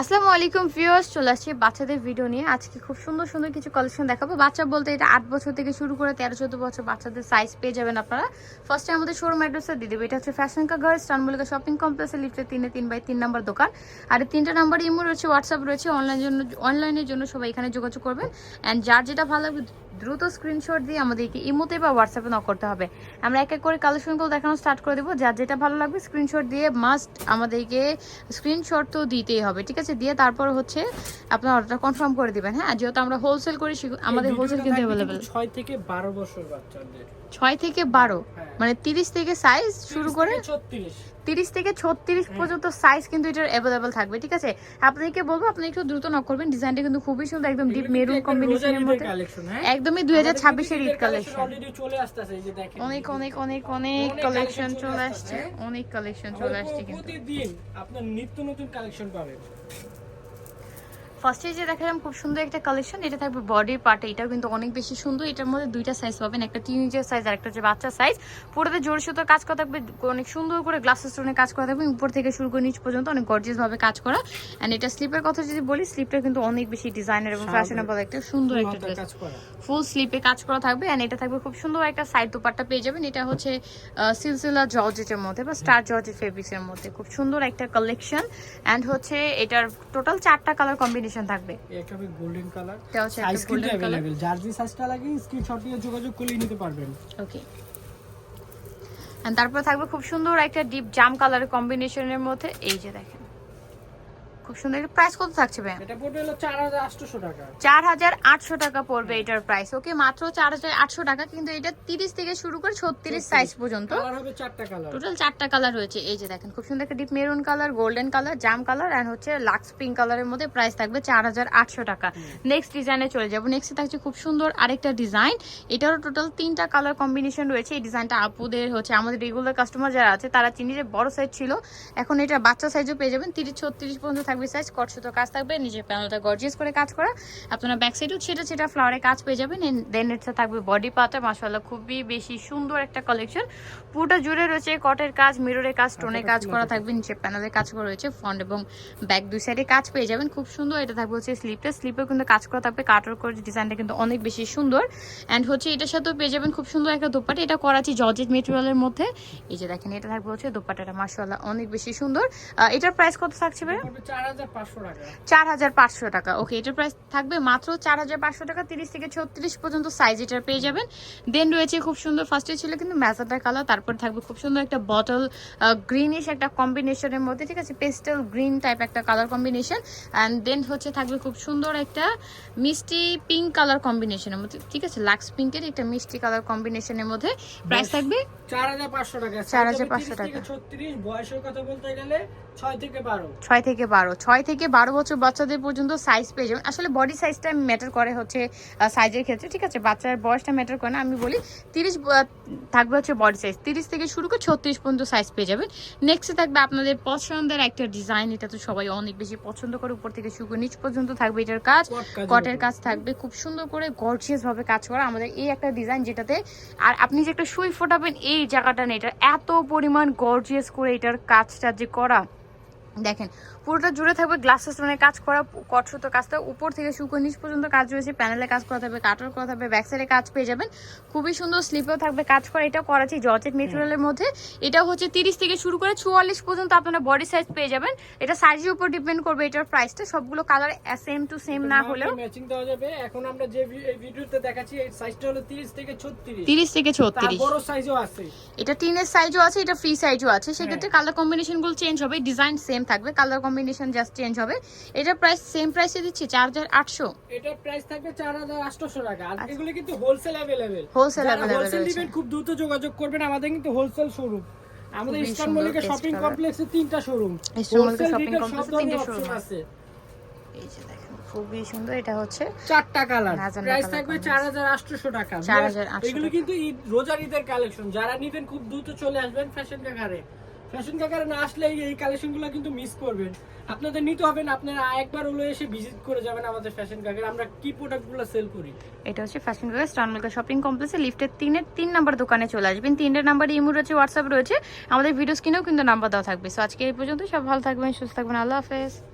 আসসালামু আলাইকুম ভিউয়ার্স, চলে আসছি বাচ্চাদের ভিডিও নিয়ে। আজকে খুব সুন্দর সুন্দর কিছু কালেকশন দেখাবো। বাচ্চা বলতে এটা আট বছর থেকে শুরু করে তেরো, চোদ্দ বছর বাচ্চাদের সাইজ পেয়ে যাবেন আপনারা। ফার্স্টে আমাদের শোরুম অ্যাড্রেসটা দিয়ে দেবে। এটা হচ্ছে ফ্যাশন কা গার্লস টানমলিকা শপিং কমপ্লেক্সের লিফটের তিনে তিন বাই তিন নাম্বার দোকান। আর তিনটা নাম্বার ইমো রয়েছে হোয়াটসঅ্যাপ রয়েছে। অনলাইন জন্য অনলাইনের জন্য সবাই এখানে যোগাযোগ করবেন। অ্যান্ড যার যেটা ভালো দ্রুত স্ক্রিনশট দিয়ে আমাদেরকে ইমোতে বা হোয়াটসঅ্যাপে নক করতে হবে। আমরা এক এক করে কালেকশনগুলো দেখানো স্টার্ট করে দেবো। যার যেটা ভালো লাগবে স্ক্রিনশট দিয়ে মাস্ট আমাদেরকে স্ক্রিনশট তো দিতেই হবে ঠিক আছে? দিয়ে তারপর হচ্ছে আপনার অর্ডারটা কনফার্ম করে দিবেন হ্যাঁ? যেহেতু আমরা হোলসেল করি আমাদের হোলসেল কিন্তু অ্যাভেলেবেল ছয় থেকে বারো বছর বাচ্চাদের। ছয় থেকে বারো? হ্যাঁ। মানে তিরিশ থেকে সাইজ শুরু করে তিরিশ থেকে ছত্রিশ পর্যন্ত সাইজ কিন্তু এটার অ্যাভেলেবেল থাকবে ঠিক আছে? আপনাকে বলব আপনি একটু দ্রুত নক করবেন। ডিজাইনটা কিন্তু খুবই সুন্দর একদম ডিপ মেরুন কম্বিনেশনের মধ্যে হ্যাঁ? একদমই দুই হাজার ছাব্বিশের ঈদ কালেকশন অনেক অনেক অনেক অনেক কালেকশন চলে আসছে। অনেক কালেকশন চলে আসছে কিন্তু। আপনার নিত্য নতুন কালেকশন পাবেন। ফার্স্টে যে দেখালাম খুব সুন্দর একটা কালেকশন এটা থাকবে বডির পার্টে এটাও কিন্তু অনেক বেশি সুন্দর এটার মধ্যে দুইটা সাইজ পাবেন একটা টিনেজার সাইজ আর একটা হচ্ছে বাচ্চা সাইজ পুরোতে জোর সুতোর কাজ করা থাকবে অনেক সুন্দর করে গ্লাসের স্টোনের কাজ করা থাকবে উপর থেকে শুরু করে নিচ পর্যন্ত অনেক গর্জিয়াস ভাবে কাজ করা। এন্ড এটা স্লিপের কথা যদি বলি স্লিপটা কিন্তু অনেক বেশি ডিজাইনার এবং। ফ্যাশনেবল একটা সুন্দর একটা ড্রেস কাজ করা। ফুল স্লিপে কাজ করা থাকবে এন্ড এটা থাকবে খুব সুন্দর একটা সাইড দুপাট্টা পেয়ে যাবেন। এটা হচ্ছে সিলসিলা জর্জেটের মধ্যে বা স্টার জর্জেট ফেব্রিক্সের মধ্যে। খুব সুন্দর একটা কালেকশন এন্ড হচ্ছে এটার টোটাল চারটা কালার কম্বিনেশন থাকবে এটা হবে গোল্ডেন কালার এটা হচ্ছে একটা সাইজ কিন্তু golden color। अवेलेबल যার যে সাইজটা লাগে স্ক্রিনশট দিয়ে যোগাযোগ করে নিতে পারবেন ওকে তারপর থাকবে খুব সুন্দর একটা ডিপ জাম কালারের কম্বিনেশনের মধ্যে এই যে দেখেন খুব সুন্দর। এটা প্রাইস কত থাকছে ভাই এটা পড়বে হলো 4800 টাকা। চার হাজার আটশো টাকা পড়বে এটার প্রাইস ওকে মাত্র চার হাজার আটশো টাকা কিন্তু এটা তিরিশ থেকে শুরু করে ছত্রিশ সাইজ পর্যন্ত। কালার হবে চারটা কালার টোটাল চারটা কালার রয়েছে। এই যে দেখেন খুব সুন্দর একটা deep maroon colour golden colour jam colour and হচ্ছে লাক্স পিঙ্ক কালারের মধ্যে প্রাইস থাকবে চার হাজার আটশো টাকা। নেক্সট ডিজাইনে চলে যাব। নেক্সট থাকছে খুব সুন্দর আরেকটা ডিজাইন এটারও টোটাল তিনটা কালার কম্বিনেশন রয়েছে। এই ডিজাইনটা আপুদের হচ্ছে আমাদের রেগুলার কাস্টমার যারা আছে তারা চিনি যে বড় সাইজ ছিল এখন এটা বাচ্চা সাইজও পেয়ে যাবেন তিরিশ ছত্রিশ পর্যন্ত থাকবে সাইজ কট সুতো কাজ থাকবে নিজের প্যানেলটা গর্জিয়াস করে কাজ করা। আপনারা ব্যাক সাইডেও ছেটা ছেটা ফ্লাওয়ারে কাজ পেয়ে যাবেন। দেন এটা থাকবে বডি পাটা মাসাল্লাহ খুবই বেশি সুন্দর একটা কালেকশন পুরোটা জুড়ে রয়েছে কটের কাজ মিররের কাজ স্টোনের কাজ করা থাকবে নিচে প্যানেলের কাজ করা রয়েছে ফ্রন্ট এবং ব্যাক দুই সাইডে কাজ পেয়ে যাবেন। খুব সুন্দর এটা থাকবে হচ্ছে স্লিপটা স্লিপেও কিন্তু কাজ করা থাকবে কাটার করে ডিজাইনটা কিন্তু অনেক বেশি সুন্দর। অ্যান্ড হচ্ছে এটার সাথেও পেয়ে যাবেন খুব সুন্দর একটা দোপাটা এটা করাচ্ছি জর্জেট মেটেরিয়ালের মধ্যে। এই যে দেখেন এটা থাকবে হচ্ছে দোপাটাটা মাসাল্লাহ অনেক বেশি সুন্দর। এটার প্রাইস কত থাকছে ভাই পড়বে 4500 টাকা চার হাজার পাঁচশো টাকা। ওকে এটার প্রাইস থাকবে মাত্র চার হাজার পাঁচশো টাকা তিরিশ থেকে ছত্রিশ পর্যন্ত সাইজ এটার পেয়ে যাবেন। দেন রয়েছে খুব সুন্দর ফার্স্টে ছিল কিন্তু ম্যাজাটার কালার তারপর থাকবে খুব সুন্দর একটা বটল গ্রিনিশ একটা কম্বিনেশনের মধ্যে ঠিক আছে? পেস্টেল গ্রিন টাইপ একটা কালার কম্বিনেশন অ্যান্ড দেন হচ্ছে থাকবে খুব সুন্দর একটা মিষ্টি পিঙ্ক কালার কম্বিনেশনের মধ্যে ঠিক আছে? লাক্স পিঙ্কের একটা মিষ্টি কালার কম্বিনেশনের মধ্যে প্রাইস থাকবে 4500 টাকা। 4500 টাকা। 36 বয়সের কথা বলতে গেলে 6 থেকে 12 ছয় থেকে বারো ছয় থেকে বারো বছর বাচ্চাদের পর্যন্ত সাইজ পেয়ে যাবেন। আসলে বডি সাইজটা ম্যাটার করে হচ্ছে সাইজের ক্ষেত্রে ঠিক আছে? বাচ্চার বয়সটা ম্যাটার করে না। আমি বলি তিরিশ থাকবে হচ্ছে বডি সাইজ তিরিশ থেকে শুরু করে ছত্রিশ পর্যন্ত সাইজ পেয়ে যাবেন। নেক্সটে থাকবে আপনাদের পছন্দের একটা ডিজাইন এটা তো সবাই অনেক বেশি পছন্দ করে। উপর থেকে শুরু করে নিচ পর্যন্ত থাকবে এটার কাজ। কট কটের কাজ থাকবে। খুব সুন্দর করে গর্জিয়াস ভাবে কাজ করা আমাদের এই একটা ডিজাইন যেটাতে আর আপনি যে একটা সুই ফোটাবেন এই জায়গাটা না এটা এত পরিমাণ গর্জিয়াস করে এটার কাজটা যে করা। দেখেন পুরোটা জুড়ে থাকবে গ্লাস স্টোনের কাজ করা সুতো কাজটা। উপর থেকে শুকো নিচ পর্যন্ত কাজ রয়েছে প্যানেলে কাজ করা থাকবে কাটার করা থাকবে ব্যাক সাইডে কাজ পেয়ে যাবেন। খুবই সুন্দর স্লিপেও থাকবে কাজ করা এটা করাচ্ছি জর্জেট মেটেরিয়ালের মধ্যে। এটা হচ্ছে তিরিশ থেকে শুরু করে চুয়াল্লিশ পর্যন্ত আপনারা বডি সাইজ পেয়ে যাবেন। এটা সাইজের উপর ডিপেন্ড করবে এটার প্রাইসটা সবগুলো কালার সেম টু সেম না হলেও। ম্যাচিং দেওয়া যাবে। এখন আমরা যে ভিডিওতে দেখাচ্ছি এই সাইজটা হলো 30 থেকে 36 তিরিশ থেকে তার ছত্রিশ বড় সাইজও আছে। এটা টিনের সাইজও আছে এটা ফ্রি সাইজও আছে। সেক্ষেত্রে কালার কম্বিনেশনগুলো চেঞ্জ হবে ডিজাইন সেম থাকবে কালার কম্বিনেশন জাস্ট চেঞ্জ হবে এটা প্রাইস সেম প্রাইসে দিচ্ছি চার হাজার আটশো এটা প্রাইস থাকবে 4800 টাকা আর এগুলো কিন্তু হোলসেল अवेलेबल আচ্ছা। Wholesale available হোলসেল রয়েছে। দিবেন খুব দ্রুত যোগাযোগ করবেন আমাদের কিন্তু হোলসেল শোরুম আমাদের খুবই ইস্টার্ন সুন্দর মল্লিকা taste শপিং color। কমপ্লেক্সে তিনটা showroom Eastern Mallika shopping retail complex সব এ তিনটে ধরনের showroom অপশন আছে। আছে এই যে দেখেন খুবই সুন্দর এটা হচ্ছে চারটা কালার Magenta প্রাইস color থাকবে combination। 4800 টাকা 4800 এগুলো টাকা। কিন্তু ঈদ রোজার ঈদের কালেকশন যারা নিবেন খুব দ্রুত চলে আসবেন ফ্যাশন কাকারে ফ্যাশন কাকারে না আসলে এই- কালেকশনগুলো কিন্তু মিস করবেন। আপনাদের নিতে হবে না, আপনারা একবার হলো এসে ভিজিট করে যাবেন আমাদের ফ্যাশন কাকারে। আমরা কি প্রোডাক্টগুলো সেল করি? এটা হচ্ছে ফ্যাশন কাকার টানমিলকা শপিং কমপ্লেক্সে লিফটের তিনের তিন নাম্বার দোকানে চলে আসবেন। তিনের নাম্বার ইমো রয়েছে হোয়াটসঅ্যাপ রয়েছে। আমাদের ভিডিও স্ক্রিনেও কিন্তু নাম্বার দেওয়া থাকবে। সো আজকে এই পর্যন্ত সব ভালো থাকবেন, সুস্থ থাকবেন। আল্লাহ হাফেজ।